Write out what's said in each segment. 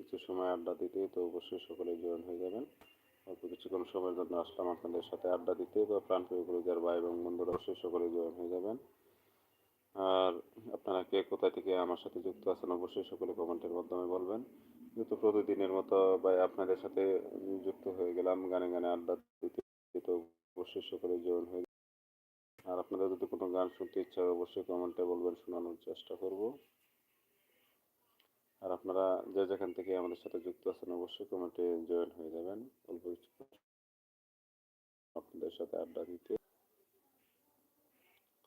কিছু সময় আড্ডা দিতে তো অবশ্যই সকলে জয়েন হয়ে যাবেন। অল্প কিছুক্ষণ সময়ের জন্য আসলাম আপনাদের সাথে আড্ডা দিতে। তো প্রাণপ্রিয় গুরুজার ভাই এবং বন্ধুরা অবশ্যই সকলে জয়েন হয়ে যাবেন। আর আপনারা কে কোথা থেকে আমার সাথে যুক্ত আছেন অবশ্যই সকলে কমেন্টের মাধ্যমে বলবেন। যেহেতু প্রতিদিনের মতো ভাই আপনাদের সাথে যুক্ত হয়ে গেলাম, গানে গানে আড্ডা দিতে, তো অবশ্যই সকলে জয়েন হয়ে আর আপনাদের যদি কোনো গান শুনতে ইচ্ছা হয়, অবশ্যই কমেন্টে বলবেন, শোনানোর চেষ্টা করব। আর আপনারা যে যেখান থেকে আমাদের সাথে যুক্ত আছেন, অবশ্যই কমেন্টে জয়েন হয়ে যাবেন। অল্প আপনাদের সাথে আড্ডা দিতে।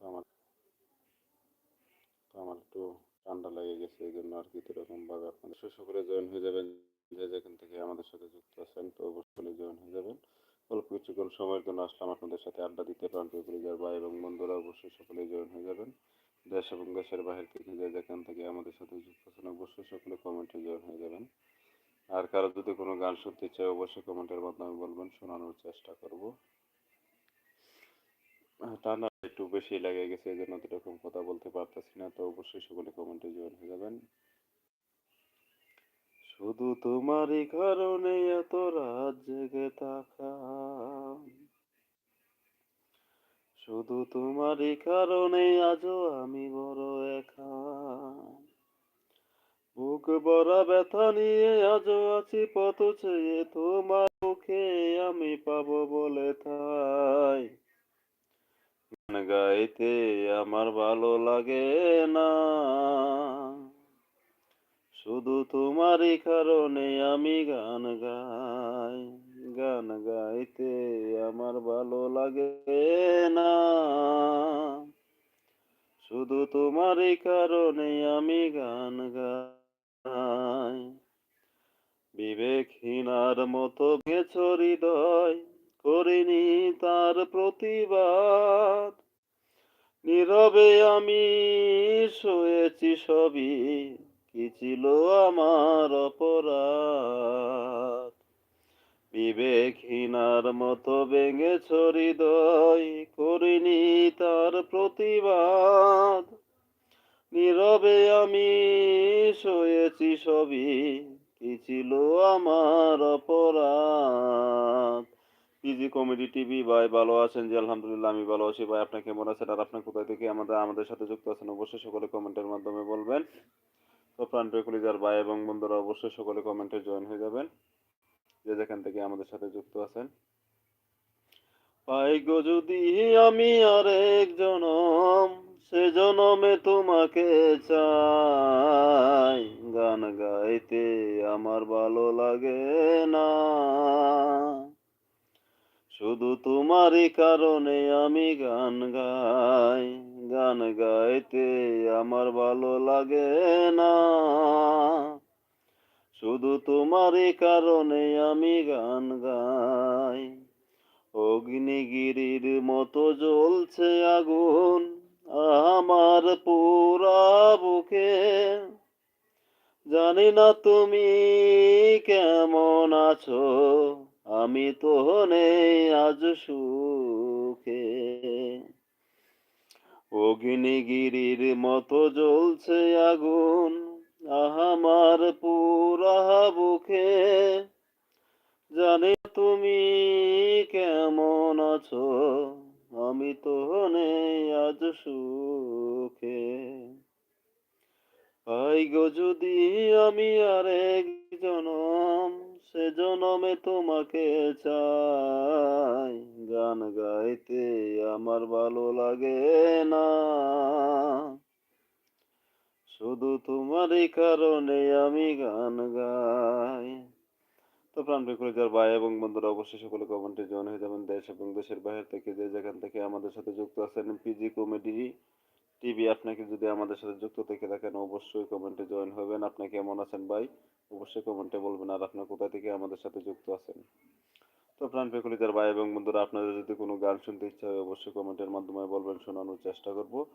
আমার তো একটু ঠান্ডা লেগে গেছে, এই জন্য আর কি এরকম ভাবে আপনাদের সকলে জয়েন হয়ে যাবেন। যে যেখান থেকে আমাদের সাথে যুক্ত আছেন, তো অবশ্যই জয়েন হয়ে যাবেন। অল্প কিছুক্ষণ সময়ের জন্য আসলাম আপনাদের সাথে আড্ডা দিতে প্রান্তীয় পরিবার ভাই এবং বন্ধুরা, অবশ্যই সকলেই জয়েন হয়ে যাবেন। দেশ এবং দেশের বাহির থেকে যে যেখান থেকে আমাদের সাথে যুক্ত আছেন, অবশ্যই সকলে কমেন্টে জয়েন হয়ে যাবেন। আর কারও যদি কোনো গান শুনতে চায়, অবশ্যই কমেন্টের মাধ্যমে বলবেন, শোনানোর চেষ্টা করব। ঠান্ডা একটু বেশি লেগে গেছে, এই জন্য এরকম কথা বলতে পারতেছি না, তো অবশ্যই সকলে কমেন্টে জয়েন হয়ে যাবেন। শুধু তোমারই কারণে এত রাত জেগে থাকা। শুধু তোমারই কারণে আজও আমি বড় একা। বুক ভরা ব্যথা নিয়ে আজও আছি পথ চেয়ে তোমার মুখে আমি পাবো বলে থাই গান গাইতে আমার ভালো লাগে না। শুধু তোমারই কারণে আমি গান গাই। গান গাইতে আমার ভালো লাগে না। শুধু তোমারই কারণে আমি গান গাই। বিবেকহীনার মতো গেছ হৃদয় করিনি তার প্রতিবাদ। নীরবে আমি শুয়েছি সবই, কি ছিল আমার অপরাধ? বিবেকহীনার মতো ভেঙেছ হৃদয়, করিনি তার প্রতিবাদ। নীরবে আমি শুয়েছি সবই, কি ছিল আমার অপরাধ? পিজি কমেডি টিভি, ভাই ভালো আছেন জি, আলহামদুলিল্লাহ আমি ভালো আছি। ভাই, আপনি কেমন আছেন? আর আপনার কোথায় থেকে আমাদের আমাদের সাথে যুক্ত আছেন? অবশ্যই সকলে কমেন্টের মাধ্যমে বলবেন। তো প্রাণ ভাই এবং বন্ধুরা, অবশ্যই সকলে কমেন্টে জয়েন হয়ে যাবেন। যে যেখান থেকে আমাদের সাথে যুক্ত আছেন। পাই গো যদি আমি আর এক জনম, সে জনমে তোমাকে চাই। গান গাইতে আমার ভালো লাগে না। শুধু তোমারই কারণে আমি গান গাই। গান গাইতে আমার ভালো লাগে না। শুধু তোমারই কারণে আমি গান গাই। অগ্নিগিরির মতো জ্বলছে আগুন আমার পুরা বুকে। জানি না তুমি কেমন আছো, আমি তো নেই আজ সুখে। অগ্নিগিরির মতো জ্বলছে আগুন আমার পুরা বুকে, জানি তুমি কেমন আছো? আমি তো নেই আজ সুখে। আই গো যদি আমি আর এক জনম, সে জনমে তোমাকে চাই। গান গাইতে আমার ভালো লাগে না। শুধু তোমারই কারণে আমি গান গাই। তো প্রাণ যার ভাই এবং বন্ধুরা, অবশ্যই সকলে কমেন্টে জয়েন হয়ে যাবেন দেশ এবং দেশের বাইরে থেকে যে যেখান থেকে আমাদের সাথে যুক্ত আছেন পিজি কমেডি টিভি আপনাকে যদি আমাদের সাথে যুক্ত থেকে থাকেন, অবশ্যই কমেন্টে জয়েন হবেন। আপনি কেমন আছেন ভাই? অবশ্যই কমেন্টে বলবেন আর আপনার কোথা থেকে আমাদের সাথে যুক্ত আছেন? তো প্রাণ যার ভাই এবং বন্ধুরা, আপনাদের যদি কোনো গান শুনতে ইচ্ছা হয়, অবশ্যই কমেন্টের মাধ্যমে বলবেন, শোনানোর চেষ্টা করব।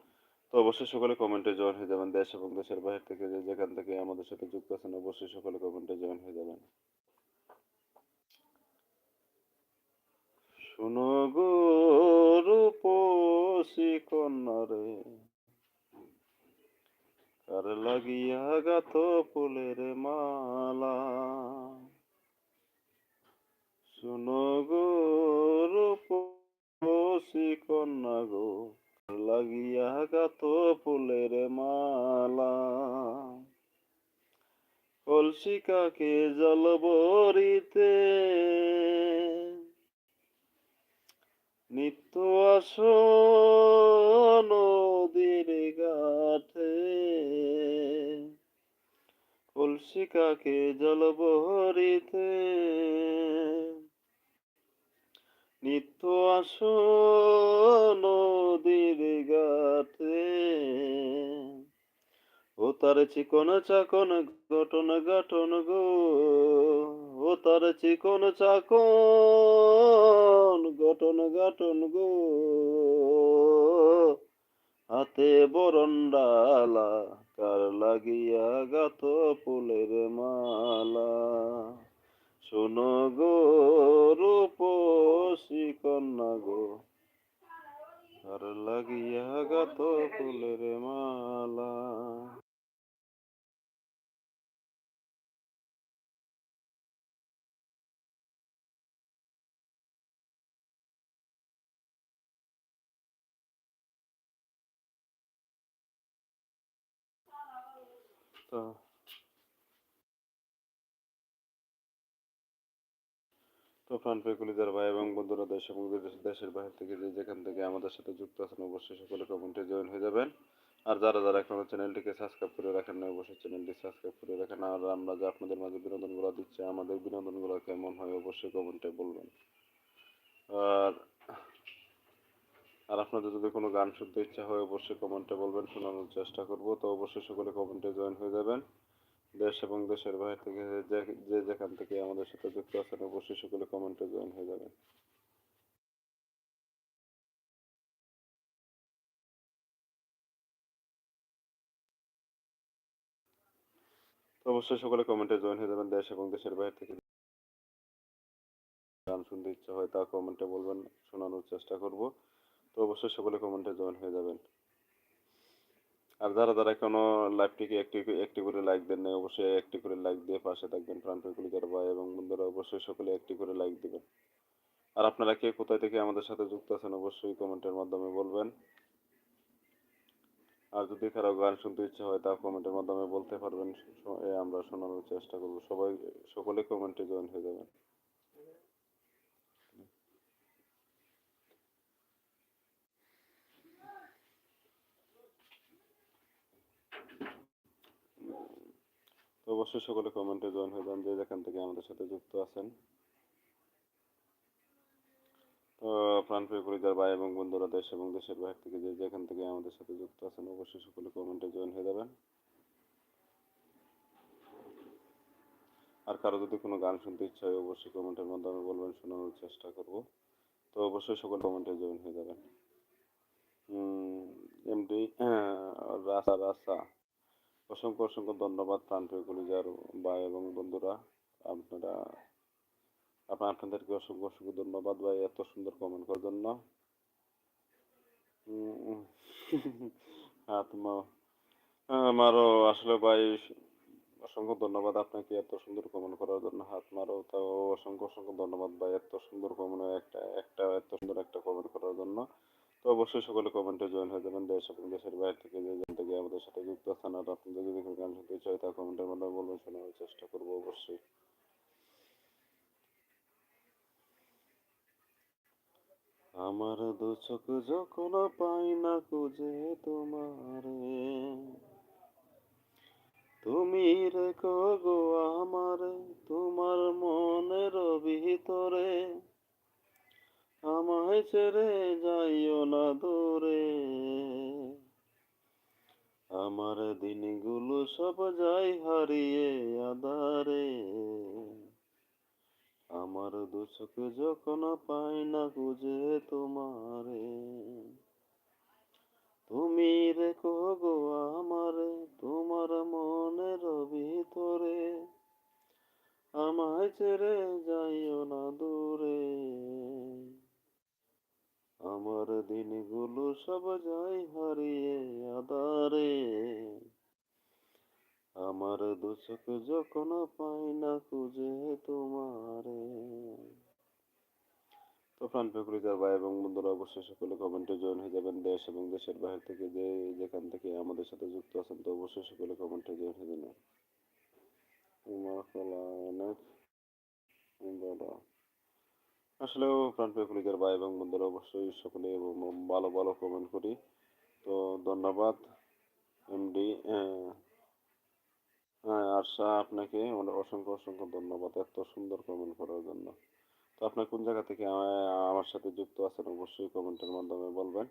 তো অবশ্যই সকলে কমেন্টে জয়েন হয়ে যাবেন। দেশ এবং দেশের বাইরে থেকে যে যেখান থেকে আমাদের সাথে যুক্ত আছেন, অবশ্যই সকলে কমেন্টে জয়েন হয়ে যাবেন। শুনো গো রূপসী কন্যারে, কার লাগিয়া গাত ফুলের মালা? শুনো গো রূপসী কন্যা গো লাগিয়া গাত ফুলের মালা। কলসিকাকে জল ভরিতে? নিত্য আস নদীর ঘাটে। কলসিকাকে জল ভরিতে? নিত্য আস নদীর ঘাটে। ও তার চিকন চাকন গঠন গঠন গো, ও তার চিকন চাকন গঠন গঠন গো। হাতে বরণডালা কার লাগিয়া গাত ফুলের মালা। শোনো গো রূপসী কন্যা গো। কার লাগিয়া গাত ফুলের মালা। তো তো প্রাণ পেকুলিদার ভাই এবং বন্ধুরা দেশ এবং দেশের বাইরে থেকে যে যেখান থেকে আমাদের সাথে যুক্ত আছেন, অবশ্যই সকলে কমেন্টে জয়েন হয়ে যাবেন। আর যারা যারা এখনও চ্যানেলটিকে সাবস্ক্রাইব করে রাখেন না অবশ্যই চ্যানেলটি সাবস্ক্রাইব করে রাখেন। আর আমরা যে আপনাদের মাঝে বিনোদনগুলো দিচ্ছি, আমাদের বিনোদনগুলো কেমন হয় অবশ্যই কমেন্টে বলবেন। আর আর আপনাদের যদি কোনো গান শুনতে ইচ্ছা হয়, অবশ্যই কমেন্টে বলবেন, শোনানোর চেষ্টা করব। তো অবশ্যই সকলে কমেন্টে জয়েন হয়ে যাবেন। দেশ এবং দেশের বাইরে থেকে যে যেখান থেকে আমাদের সাথে যুক্ত আছেন, অবশ্যই সকলে কমেন্টে জয়েন হয়ে যাবেন। অবশ্যই সকলে কমেন্টে জয়েন হয়ে যাবেন, দেশ এবং দেশের বাইরে থেকে। গান শুনতে ইচ্ছা হয় তা কমেন্টে বলবেন, শোনানোর চেষ্টা করব। তো অবশ্যই সকলে কমেন্টে জয়েন হয়ে যাবেন। আর যারা যারা এখনও লাইভটিকে একটি একটি করে লাইক দেন নাই, অবশ্যই একটি করে লাইক দিয়ে পাশে থাকবেন, প্রাণ প্রেকুলিকার ভাই এবং বন্ধুরা, অবশ্যই সকলে একটি করে লাইক দিবেন। আর আপনারা কে কোথায় থেকে আমাদের সাথে যুক্ত আছেন, অবশ্যই কমেন্টের মাধ্যমে বলবেন। আর যদি কারও গান শুনতে ইচ্ছা হয় তা কমেন্টের মাধ্যমে বলতে পারবেন আমরা শোনানোর চেষ্টা করব। সবাই, সকলে কমেন্টে জয়েন হয়ে যাবেন। অবশ্যই সকলে কমেন্টে জয়েন হয়ে যান যে যেখান থেকে আমাদের সাথে যুক্ত আছেন। তো প্রাণপ্রিয় পরিবার, ভাই এবং বন্ধুরা, দেশ এবং দেশের বাইরে থেকে যে যেখান থেকে আমাদের সাথে যুক্ত আছেন, অবশ্যই সকলে কমেন্টে জয়েন হয়ে যাবেন। আর কারও যদি কোনো গান শুনতে ইচ্ছা হয়, অবশ্যই কমেন্টের মাধ্যমে বলবেন, শোনানোর চেষ্টা করব। তো, অবশ্যই সকলে কমেন্টে জয়েন হয়ে যাবেন। এমডি রাসা রাসা। অসংখ্য অসংখ্য ধন্যবাদ প্রাণপ্রিয় কলিজার ভাই এবং বন্ধুরা। আপনারা আপনার আপনাদেরকে অসংখ্য অসংখ্য ধন্যবাদ ভাই এত সুন্দর কমেন্ট করার জন্য। হাত আমারও আসলে ভাই অসংখ্য ধন্যবাদ আপনাকে এত সুন্দর কমেন্ট করার জন্য। হাত মারো তাও অসংখ্য অসংখ্য ধন্যবাদ ভাই এত সুন্দর কমেন্ট একটা একটা, এত সুন্দর একটা কমেন্ট করার জন্য। তো অবশ্যই সকলে কমেন্টে জয়েন হয়ে যাবেন। দেশ এবং দেশের বাইরে থেকে যে যেখান থেকে আমাদের সাথে যুক্ত আছেন আর আপনাদের যদি কোনো গান শুনতে চাই তা কমেন্টের মাধ্যমে বলবেন, শোনার চেষ্টা করব অবশ্যই। আমার দু চোখ যখন পাই না খুঁজে তোমারে, তুমি রেখো গো আমার, তোমার মনের ভিতরে। আমায় ছেড়ে যাইও না দূরে। আমার দিনগুলো সব যাই হারিয়ে আধারে। আমার দু চোখ যখন পাই না খুঁজে তোমারে। তুমি রেখো গো আমারে, তোমার মনের ভিতরে। আমায় ছেড়ে যাইও না দূরে আমার দিনগুলো সব যাই হারিয়ে আধারে আমার দু চোখ যখন পাই না খুঁজে তোমারে। তো প্রাণ প্রকৃতির ভাই এবং বন্ধুরা, অবশ্যই সকলে কমেন্টে জয়েন হয়ে যাবেন। দেশ এবং দেশের বাইরে থেকে যে যেখান থেকে আমাদের সাথে যুক্ত আছেন, তো অবশ্যই সকলে কমেন্টে জয়েন হয়ে যাবেন। আসলেও প্রাণ প্রকৃতির ভাই এবং বন্ধুরা, অবশ্যই সকলে ভালো ভালো কমেন্ট করি। তো ধন্যবাদ এমডি হ্যাঁ আরশা আপনাকে অসংখ্য অসংখ্য ধন্যবাদ এত সুন্দর কমেন্ট করার জন্য। তো আপনি কোন জায়গা থেকে আমার সাথে যুক্ত আছেন অবশ্যই কমেন্টের মাধ্যমে বলবেন।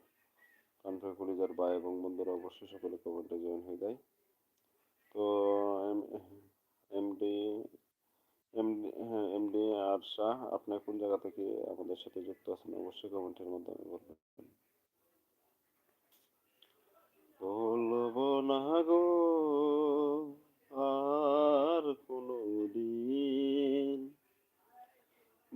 কানফে কুলিজার ভাই এবং বন্ধুরা অবশ্যই সকলে কমেন্টে জয়েন হয়ে যায়। তো এমডি এমডি হ্যাঁ আরশা আপনি কোন জায়গা থেকে আমাদের সাথে যুক্ত আছেন অবশ্যই কমেন্টের মাধ্যমে বলবেন। বলব না গো আর কোনো দিন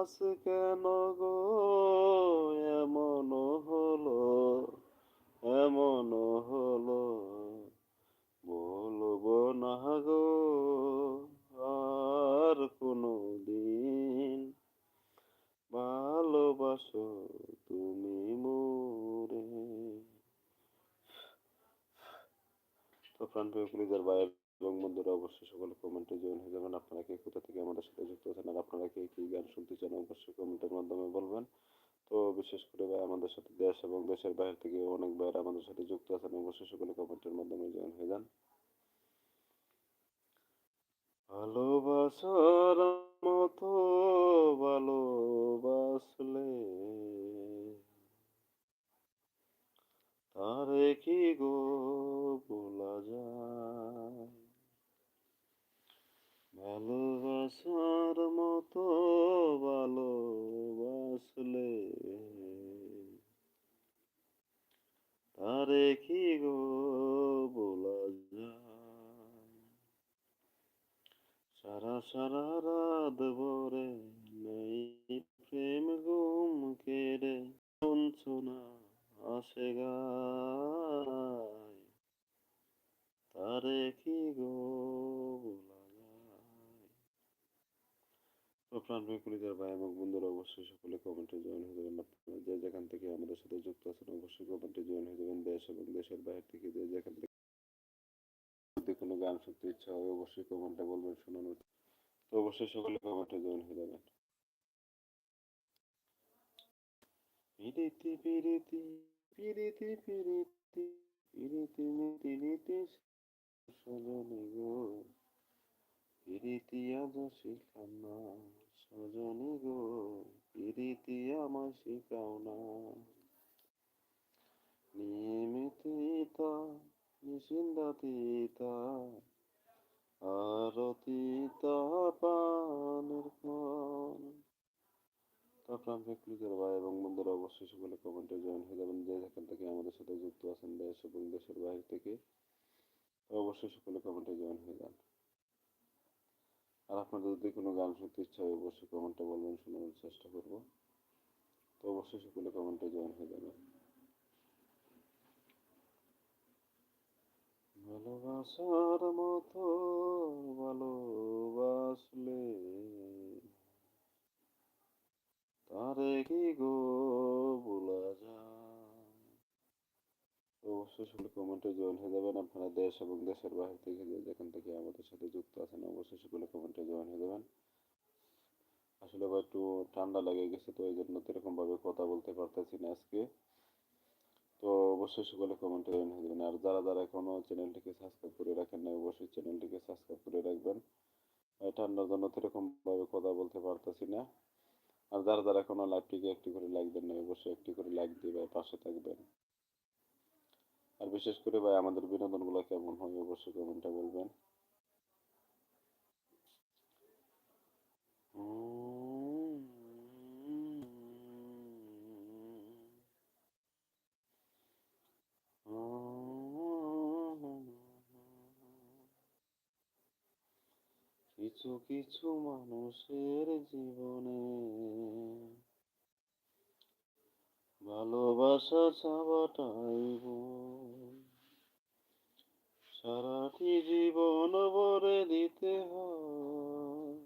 আজ কেন গো এমন হলো এমন হলো। বলব না গো, আর কোনো দিন ভালোবাসো তুমি মোরে। তো প্রাণ প্রিয় ভাই এবং বন্ধুরা অবশ্যই সকলে কমেন্টে জয়েন হয়ে যাবেন। আপনারা কে কোথা থেকে আমাদের সাথে যুক্ত আছেন আর আপনারা কে কি গান শুনতে চান অবশ্যই কমেন্টের মাধ্যমে বলবেন। তো বিশেষ করে ভাই, আমাদের সাথে দেশ এবং দেশের বাইরে থেকে অনেক ভাইয়েরা আমাদের সাথে যুক্ত আছেন, অবশ্যই সকলে কমেন্টের মাধ্যমে জয়েন হয়ে যান। ভালোবাসার মতো ভালোবাসলে তারে কি গো বলা যায়? ভালোবাসার মতো ভালোবাসলে। তারে কি গো, বলা যায়। সারা সারা রাত ভরে নেই প্রেম গুম কেড়ে বঞ্চনা আসে গায়। তারে কি গো বলা যায় প্রাণ কলিজার ভাই এবং বন্ধুরা অবশ্যই সকলে কমেন্টে জয়েন হয়ে যাবেন। আপনারা যে যেখান থেকে আমাদের সাথে যুক্ত আছেন, অবশ্যই কমেন্টে জয়েন হয়ে যাবেন। দেশ এবং দেশের বাইরে থেকে যে যেখান থেকে যদি কোনো গান শুনতে ইচ্ছা হয়, অবশ্যই কমেন্টে বলবেন, শোনানোর তো অবশ্যই সকলে কমেন্টে জয়েন হয়ে যাবেন। পিরিতি পিরিতি পিরিতি পিরিতি পিরিতি, মিতি গো। পিরিতি আজ শিখাও না। সজনে গো পিরিতি আমার শিখাও না। নিয়মিতিতা নিশিন্দাতীতা আরতিতা পানের ক্ষণ তো প্রাণ ক্লিকের ভাই এবং বন্ধুরা, অবশ্যই সকলে কমেন্টে জয়েন হয়ে যাবেন যে যেখান থেকে আমাদের সাথে যুক্ত আছেন, দেশ এবং দেশের বাইরে থেকে, অবশ্যই সকলে কমেন্টে জয়েন হয়ে যান আর আপনাদের যদি কোনো গান শুনতে ইচ্ছা হয়, অবশ্যই কমেন্টে বলবেন শোনানোর চেষ্টা করব। তো অবশ্যই সকলে কমেন্টে জয়েন হয়ে যাবেন। ভালোবাসার মতো ভালোবাসলে তারে কি গো বলা অবশ্যই সকলে কমেন্টে জয়েন হয়ে যাবেন। আপনারা দেশ এবং দেশের বাইরে থেকে যেখান থেকে আমাদের সাথে যুক্ত আছেন, অবশ্যই সকলে কমেন্টে জয়েন হয়ে যাবেন। আসলে আবার একটু ঠান্ডা লেগে গেছে, তো এই জন্য এরকম ভাবে কথা বলতে পারতেছি না আজকে। তো অবশ্যই সকলে কমেন্টে জয়েন হয়ে যাবেন। আর যারা যারা এখনও চ্যানেলটিকে সাবস্ক্রাইব করে রাখেন না অবশ্যই চ্যানেলটিকে সাবস্ক্রাইব করে রাখবেন। ঠান্ডার জন্য এরকম ভাবে কথা বলতে পারতেছি না। আর যারা যারা এখনও লাইভটিকে একটি করে লাইক দেন না অবশ্যই একটি করে লাইক দিয়ে পাশে থাকবেন। আর বিশেষ করে ভাই আমাদের বিনোদনগুলো কেমন হয় অবশ্যই কমেন্টে বলবেন। কিছু কিছু মানুষের জীবনে ভালোবাসা চাওয়াটাই বল সারাটি জীবন ভরে দিতে হয়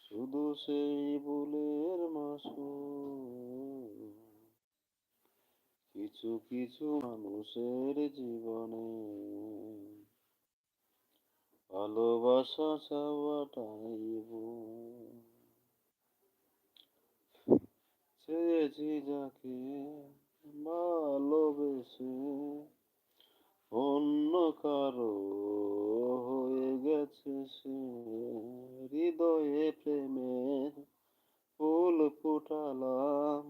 শুধু সেই ভুলের মাসু কিছু কিছু মানুষের জীবনে ভালোবাসা চাওয়াটাই। চেয়েছি যাকে ভালোবেসে অন্য কারও হয়ে গেছে সে হৃদয়ে প্রেমে ফুল ফুটালাম,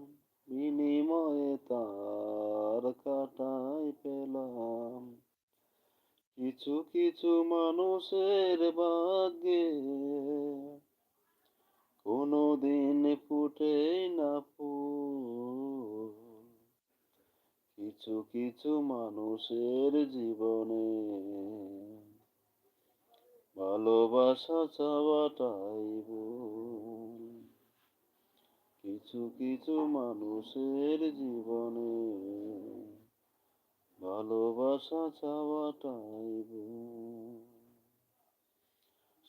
বিনিময়ে তার কাটাই পেলাম। কিছু কিছু মানুষের ভাগ্যে কোনো দিন ফুটেই না ফুল। কিছু কিছু মানুষের জীবনে। ভালোবাসা চাওয়াটাই কিছু কিছু মানুষের জীবনে ভালোবাসা চাওয়াটাই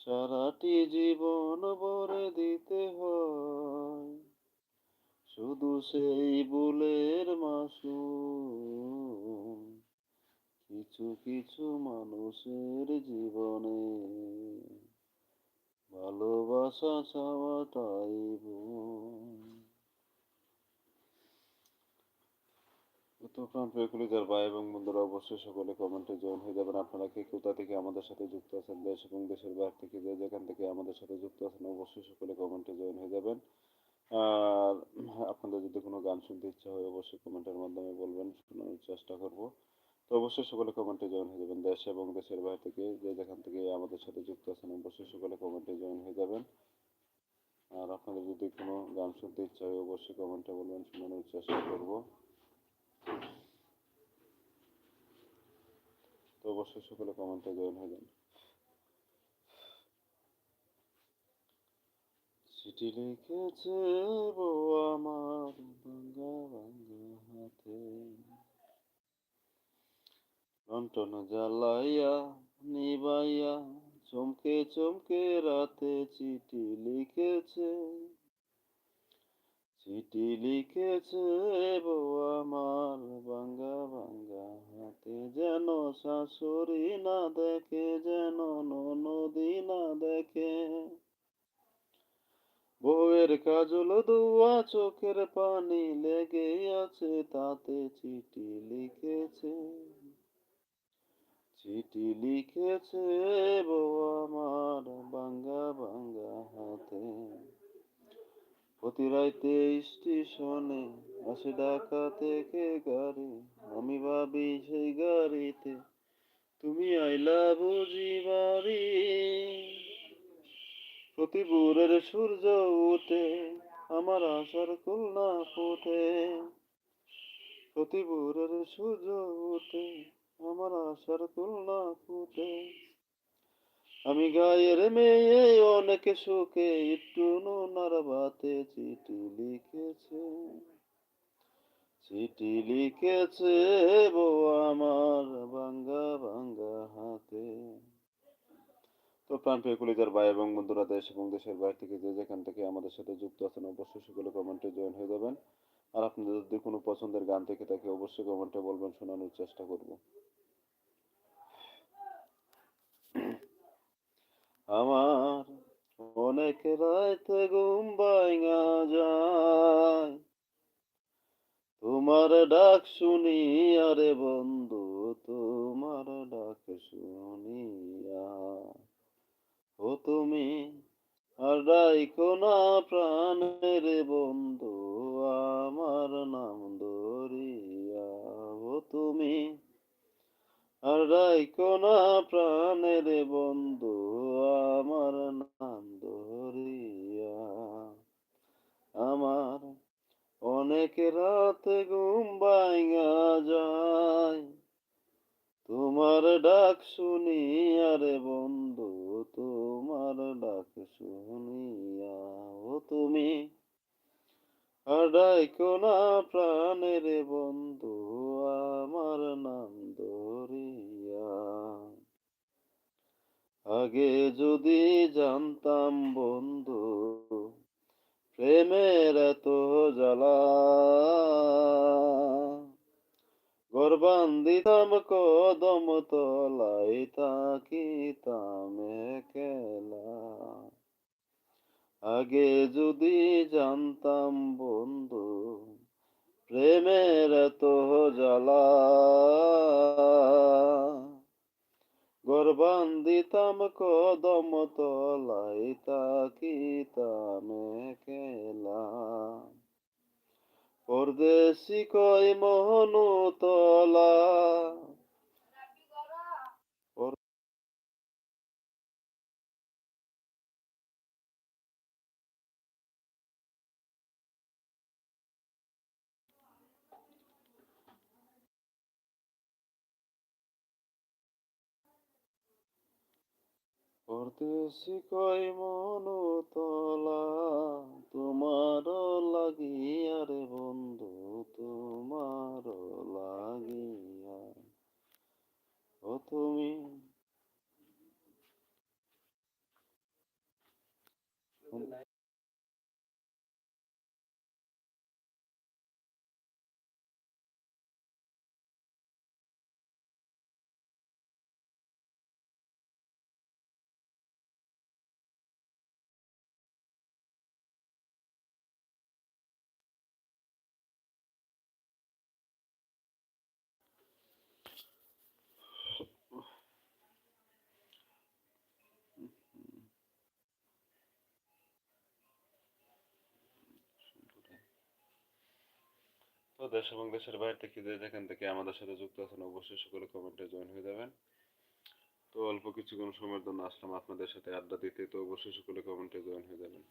সারাটি জীবন ভরে দিতে হয়। শুধু সেই বুলের মাসুল কিছু কিছু মানুষের জীবনে। ভালোবাসা চাওয়াটাই ভুল উত্তর প্রাণ প্রিয়কুলিজার ভাই এবং বন্ধুরা, অবশ্যই সকলে কমেন্টে জয়েন হয়ে যাবেন। আপনারা কে, কোথা থেকে আমাদের সাথে যুক্ত আছেন, দেশ এবং দেশের বাইরে থেকে যে যেখান থেকে আমাদের সাথে যুক্ত আছেন, অবশ্যই সকলে কমেন্টে জয়েন হয়ে যাবেন। আর আপনাদের যদি কোনো গান শুনতে ইচ্ছা হয়, অবশ্যই কমেন্টের মাধ্যমে বলবেন শোনানোর চেষ্টা করব। তো অবশ্যই সকলে কমেন্টে জয়েন হয়ে যাবেন। দেশ এবং দেশের বাইরে থেকে যে যেখান থেকে আমাদের সাথে যুক্ত আছেন, অবশ্যই সকলে কমেন্টে জয়েন হয়ে যাবেন। আর আপনাদের যদি কোনো গান শুনতে ইচ্ছা হয়, অবশ্যই কমেন্টে বলবেন, শোনানোর চেষ্টা করব। তো অবশ্যই সকলে কমেন্টে জয়েন হয়ে যান। চিঠি লিখেছে বউ আমার ভাঙ্গা ভাঙ্গা হাতে। লন্ঠন জ্বালাইয়া, নিবাইয়া, চমকে চমকে রাতে চিঠি লিখেছে। চিঠি লিখেছে বউ আমার ভাঙ্গা ভাঙ্গা হাতে। যেন শাশুড়ি না দেখে, যেন ননদি না দেখে। বউয়ের কাজল দুয়া চোখের পানি লেগে আছে, তাতে চিঠি লিখেছে। চিঠি লিখেছে বউ আমার বাঙ্গা বাঙ্গা হাতে। প্রতি রাইতে স্টেশনে আসে ঢাকা থেকে গাড়ি, আমি ভাবি সেই গাড়িতে, তুমি আইলা বুঝি বাড়ি? প্রতি ভোরের সূর্য উঠে, আমার আশার খুলনা ফুটে। প্রতি ভোরের সূর্য উঠে, আমার আশার খুলনা ফুটে। আমি গায়ের মেয়ে, অনেক সুখে, একটু নুনার বাতে চিঠি লিখেছে। চিঠি লিখেছে বউ আমার ভাঙ্গা ভাঙ্গা হাতে। তো প্রাণপ্রিয় কলিজার ভাই এবং বন্ধুরা, দেশ এবং দেশের বাইরে থেকে যে যেখান থেকে আমাদের সাথে যুক্ত আছেন, অবশ্যই সকলে কমেন্টে জয়েন হয়ে যাবেন। আর আপনাদের যদি কোনো পছন্দের গান থেকে থাকে, অবশ্যই কমেন্টে বলবেন, শোনানোর চেষ্টা করব। আমার অনেক রাতে ঘুম ভাঙা যায়। তোমার ডাক শুনি, আরে বন্ধু, তোমার ডাক শুনিয়া। ও তুমি, আর রাইখো না প্রাণের বন্ধু, আমার নাম দরিয়া। ও তুমি, আর রাইখো না প্রাণের বন্ধু, আমার নাম দরিয়া। আমার অনেক রাত ঘুম ভাঙা যায়, তোমার ডাক শুনি আরে বন্ধু ডাক শুনিয়া ও তুমি। হারাইকো না প্রাণের বন্ধু আমার নাম ধরিয়া আগে যদি জানতাম বন্ধু, প্রেমের এত জ্বালা। গরবান দিতাম কদম তলাই তাকিতাম একলা। আগে যদি জানতাম বন্ধু, প্রেমের তো জ্বালা। গরবান দিতাম কদম তলাই তাকিতাম একলা। পরদেশি কই মোহনু পরদেশি কই মন তলা তোমার লাগিয়া রে বন্ধু তোমার লাগিয়া। ও তুমি তো দেশ এবং দেশের বাইরে থেকে যে যেখান থেকে আমাদের সাথে যুক্ত আছেন, অবশ্যই সকলে কমেন্টে জয়েন হয়ে যাবেন। তো অল্প কিছুক্ষণ সময়ের জন্য আসলাম আপনাদের সাথে আড্ডা দিতে, তো অবশ্যই সকলে কমেন্টে জয়েন হয়ে যাবেন।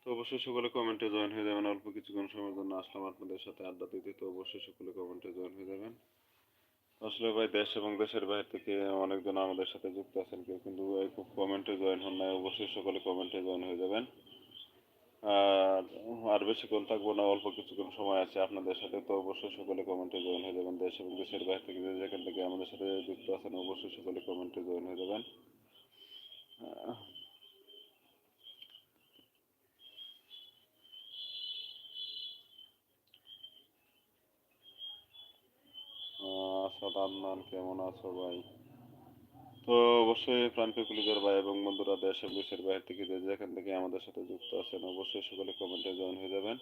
তো অবশ্যই সকলে কমেন্টে জয়েন হয়ে যাবেন। অল্প কিছুক্ষণ সময়ের জন্য আসলাম আপনাদের সাথে আড্ডা দিতে, তো অবশ্যই সকলে কমেন্টে জয়েন হয়ে যাবেন। আসলে ভাই দেশ এবং দেশের বাইরে থেকে অনেকজন আমাদের সাথে যুক্ত আছেন কেউ, কিন্তু খুব কমেন্টে জয়েন হন নাই। অবশ্যই সকলে কমেন্টে জয়েন হয়ে যাবেন। আর আর বেশিক্ষণ থাকব না, অল্প কিছুক্ষণ সময় আছে আপনাদের সাথে, তো অবশ্যই সকলে কমেন্টে জয়েন হয়ে যাবেন। দেশ এবং দেশের বাইরে থেকে যে যেখান থেকে আমাদের সাথে যুক্ত আছেন, অবশ্যই সকলে কমেন্টে জয়েন হয়ে যাবেন। আদনান কেমন আছো ভাই? তো অবশ্যই কুলিদের ভাই এবং বন্ধুরা দেশ এবং দেশের বাইরে থেকে যেখান থেকে আমাদের সাথে যুক্ত আছেন, অবশ্যই সকলে কমেন্টে জয়েন হয়ে যাবেন।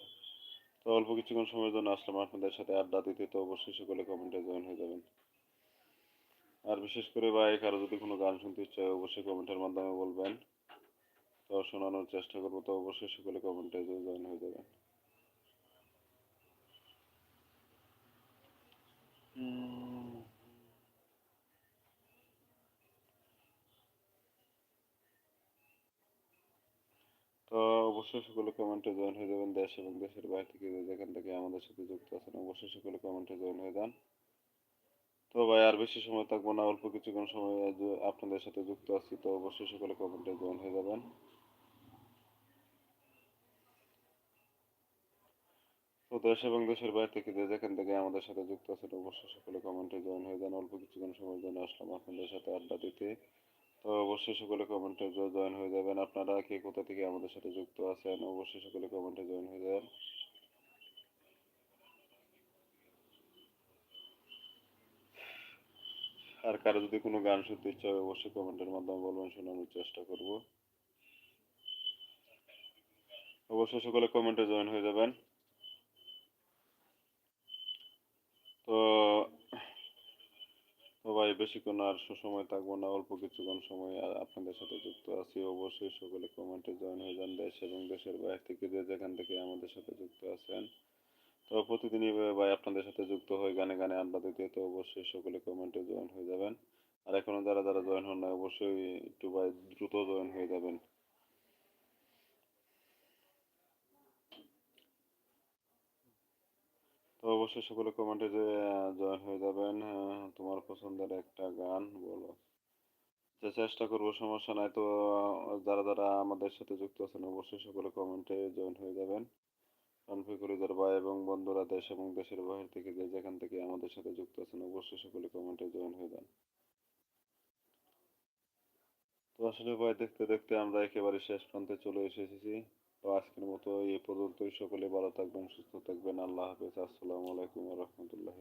তো অল্প কিছুক্ষণ সময়ের জন্য আসলাম আপনাদের সাথে আড্ডা দিতে, তো অবশ্যই সকলে কমেন্টে জয়েন হয়ে যাবেন। আর বিশেষ করে ভাই, কারও যদি কোনো গান শুনতে ইচ্ছা হয়, অবশ্যই কমেন্টের মাধ্যমে বলবেন। তো শোনানোর চেষ্টা করব, তো অবশ্যই সকলে কমেন্টে জয়েন হয়ে যাবেন। হুম। তো অবশ্যই সকলে কমেন্টে জয়েন হয়ে যাবেন দেশ এবং দেশের বাইরে থেকে যেখান থেকে আমাদের সাথে যুক্ত আছেন, অবশ্যই সকলে কমেন্টে জয়েন হয়ে যান। তো ভাই, আর বেশি সময় থাকব না, অল্প কিছুক্ষণ সময় আপনাদের সাথে যুক্ত আছি, তো অবশ্যই সকলে কমেন্টে জয়েন হয়ে যাবেন। তো দেশ এবং দেশের বাইরে থেকে যে যেখান থেকে আমাদের সাথে যুক্ত আছেন, অবশ্যই সকলে কমেন্টে জয়েন হয়ে যান। অল্প কিছুক্ষণ সময়ের জন্য আসলাম আপনাদের সাথে আড্ডা দিতে। তো অবশ্যই সকলে কমেন্টে জয়েন হয়ে যাবেন। আপনারা কে কোথা থেকে আমাদের সাথে যুক্ত আছেন, অবশ্যই সকলে কমেন্টে জয়েন হয়ে যাবেন। আর কারও যদি কোনো গান শুনতে ইচ্ছা হয়, অবশ্যই কমেন্টের মাধ্যমে বলবেন, শোনানোর চেষ্টা করব। অবশ্যই সকলে কমেন্টে জয়েন হয়ে যাবেন। তো বেশিক্ষণ আর সময় থাকব না, অল্প কিছুক্ষণ সময় আর আপনাদের সাথে যুক্ত আছি। অবশ্যই সকলে কমেন্টে জয়েন হয়ে যান দেশ এবং দেশের বাইরে থেকে যে যেখান থেকে আমাদের সাথে যুক্ত আছেন। তো প্রতিদিনই ভাই আপনাদের সাথে যুক্ত হয়ে গানে গানে আড্ডা দিতে, তো অবশ্যই সকলে কমেন্টে জয়েন হয়ে যাবেন। আর এখনও যারা যারা জয়েন হন না অবশ্যই একটু ভাই দ্রুত জয়েন হয়ে যাবেন। তো অবশ্যই সকলে কমেন্টে যে জয়েন হয়ে যাবেন তোমার পছন্দের একটা গান বলো। যে চেষ্টা করব, সমস্যা নাই তো যারা যারা আমাদের সাথে যুক্ত আছেন, অবশ্যই সকলে কমেন্টে জয়েন হয়ে যাবেন। কনফিগুরিজার ভাই এবং বন্ধুরা দেশ এবং দেশের বাইরে থেকে যে যেখান থেকে আমাদের সাথে যুক্ত আছেন, অবশ্যই সকলে কমেন্টে জয়েন হয়ে যান। তো আসলে ভাই, দেখতে দেখতে আমরা একেবারে শেষ প্রান্তে চলে এসেছি। তো আজকের মতো এই পর্যন্তই। সকলে ভালো থাকবেন, সুস্থ থাকবেন। আল্লাহ হাফেজ। আসসালামু আলাইকুম রহমতুল্লাহ